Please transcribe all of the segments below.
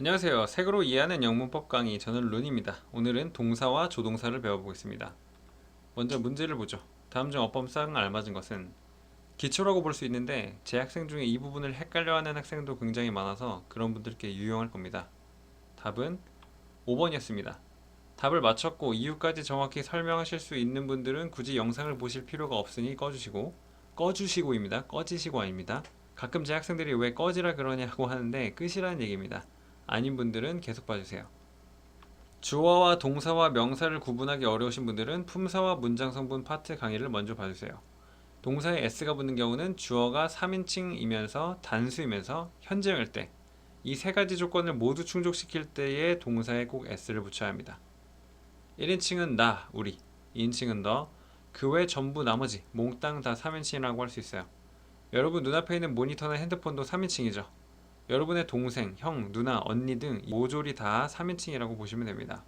안녕하세요. 색으로 이해하는 영문법 강의 저는 룬입니다. 오늘은 동사와 조동사를 배워보겠습니다. 먼저 문제를 보죠. 다음 중 어법상 알맞은 것은 기초라고 볼 수 있는데 제 학생 중에 이 부분을 헷갈려하는 학생도 굉장히 많아서 그런 분들께 유용할 겁니다. 답은 5번이었습니다. 답을 맞췄고 이유까지 정확히 설명하실 수 있는 분들은 굳이 영상을 보실 필요가 없으니 꺼주시고 꺼주시고입니다. 꺼지시고 아닙니다. 가끔 제 학생들이 왜 꺼지라 그러냐고 하는데 끝이라는 얘기입니다. 아닌 분들은 계속 봐주세요. 주어와 동사와 명사를 구분하기 어려우신 분들은 품사와 문장 성분 파트 강의를 먼저 봐주세요. 동사에 s가 붙는 경우는 주어가 3인칭이면서 단수이면서 현재일 때, 이 세 가지 조건을 모두 충족시킬 때에 동사에 꼭 s를 붙여야 합니다. 1인칭은 나, 우리, 2인칭은 너, 그 외 전부 나머지 몽땅 다 3인칭이라고 할 수 있어요. 여러분 눈앞에 있는 모니터나 핸드폰도 3인칭이죠. 여러분의 동생, 형, 누나, 언니 등 모조리 다 3인칭이라고 보시면 됩니다.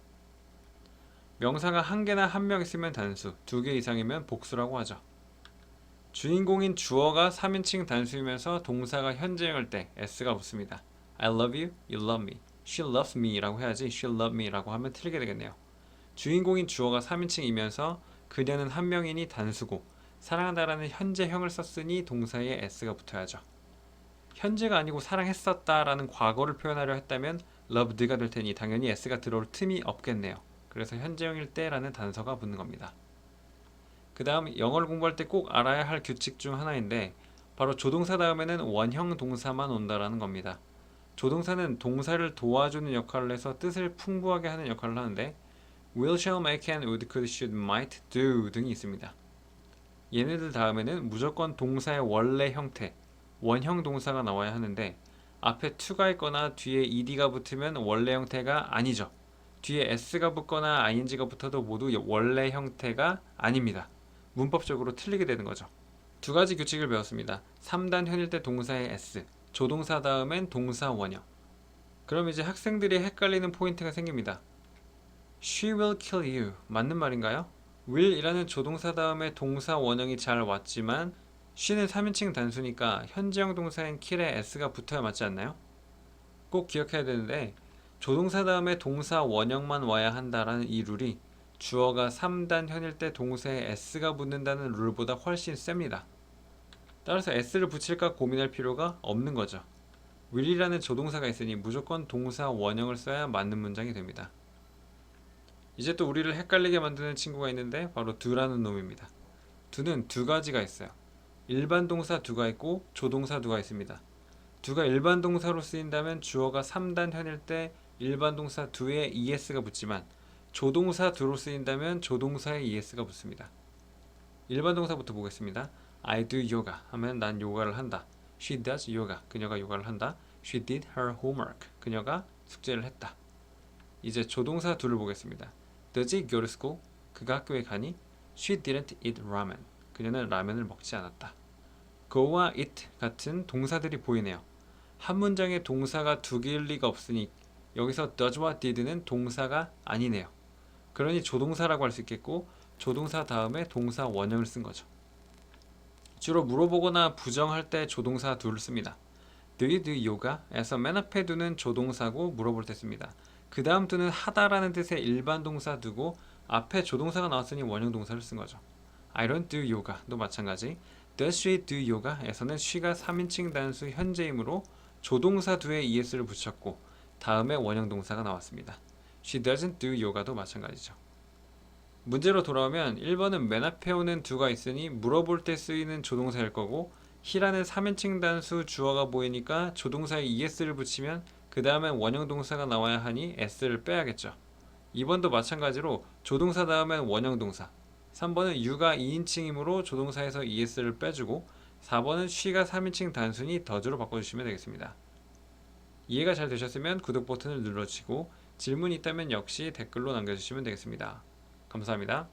명사가 한 개나 한 명 있으면 단수, 두 개 이상이면 복수라고 하죠. 주인공인 주어가 3인칭 단수이면서 동사가 현재형일 때 s가 붙습니다. I love you, you love me. She loves me라고 해야지 she love me라고 하면 틀리게 되겠네요. 주인공인 주어가 3인칭이면서 그녀는 한 명이니 단수고 사랑한다라는 현재형을 썼으니 동사에 s가 붙어야죠. 현재가 아니고 사랑했었다라는 과거를 표현하려 했다면 loved가 될 테니 당연히 s가 들어올 틈이 없겠네요. 그래서 현재형일 때라는 단서가 붙는 겁니다. 그 다음 영어를 공부할 때 꼭 알아야 할 규칙 중 하나인데 바로 조동사 다음에는 원형 동사만 온다라는 겁니다. 조동사는 동사를 도와주는 역할을 해서 뜻을 풍부하게 하는 역할을 하는데 will, shall, may, can, would, could, should, might, do 등이 있습니다. 얘네들 다음에는 무조건 동사의 원래 형태, 원형 동사가 나와야 하는데 앞에 to가 있거나 뒤에 ed가 붙으면 원래 형태가 아니죠. 뒤에 s가 붙거나 ing가 붙어도 모두 원래 형태가 아닙니다. 문법적으로 틀리게 되는 거죠. 두 가지 규칙을 배웠습니다. 3단 현일 때 동사의 s, 조동사 다음엔 동사 원형. 그럼 이제 학생들이 헷갈리는 포인트가 생깁니다. She will kill you. 맞는 말인가요? will이라는 조동사 다음에 동사 원형이 잘 왔지만 she는 3인칭 단수니까 현재형 동사인 kill에 s가 붙어야 맞지 않나요? 꼭 기억해야 되는데 조동사 다음에 동사 원형만 와야 한다라는 이 룰이 주어가 3단 현일 때 동사에 s가 붙는다는 룰보다 훨씬 셉니다. 따라서 s를 붙일까 고민할 필요가 없는 거죠. will이라는 조동사가 있으니 무조건 동사 원형을 써야 맞는 문장이 됩니다. 이제 또 우리를 헷갈리게 만드는 친구가 있는데 바로 do라는 놈입니다. do는 두 가지가 있어요. 일반 동사 do가 있고 조동사 do가 있습니다. do가 일반 동사로 쓰인다면 주어가 3단 현일 때 일반 동사 do에 es가 붙지만 조동사 do로 쓰인다면 조동사에 es가 붙습니다. 일반 동사부터 보겠습니다. I do yoga 하면 난 요가를 한다. She does yoga. 그녀가 요가를 한다. She did her homework. 그녀가 숙제를 했다. 이제 조동사 do를 보겠습니다. Does he go to school? 그가 학교에 가니? She didn't eat ramen. 그녀는 라면을 먹지 않았다. go와 eat 같은 동사들이 보이네요. 한 문장에 동사가 두 개일 리가 없으니 여기서 does와 did는 동사가 아니네요. 그러니 조동사라고 할 수 있겠고 조동사 다음에 동사 원형을 쓴 거죠. 주로 물어보거나 부정할 때 조동사 do를 씁니다. Do you do yoga?에서 맨 앞에 do는 조동사고 물어볼 때 씁니다. 그 다음 do는 하다라는 뜻의 일반 동사 do고 앞에 조동사가 나왔으니 원형 동사를 쓴 거죠. I don't do yoga도 마찬가지. Does she do yoga?에서는 she가 3인칭 단수 현재이므로 조동사 do에 es를 붙였고 다음에 원형 동사가 나왔습니다. She doesn't do yoga도 마찬가지죠. 문제로 돌아오면 1번은 맨 앞에 오는 do가 있으니 물어볼 때 쓰이는 조동사일 거고 he라는 3인칭 단수 주어가 보이니까 조동사에 es를 붙이면 그 다음엔 원형 동사가 나와야 하니 s를 빼야겠죠. 2번도 마찬가지로 조동사 다음엔 원형 동사 3번은 you가 2인칭이므로 조동사에서 es를 빼주고 4번은 she가 3인칭 단순히 더즈로 바꿔주시면 되겠습니다. 이해가 잘 되셨으면 구독 버튼을 눌러주시고 질문이 있다면 역시 댓글로 남겨주시면 되겠습니다. 감사합니다.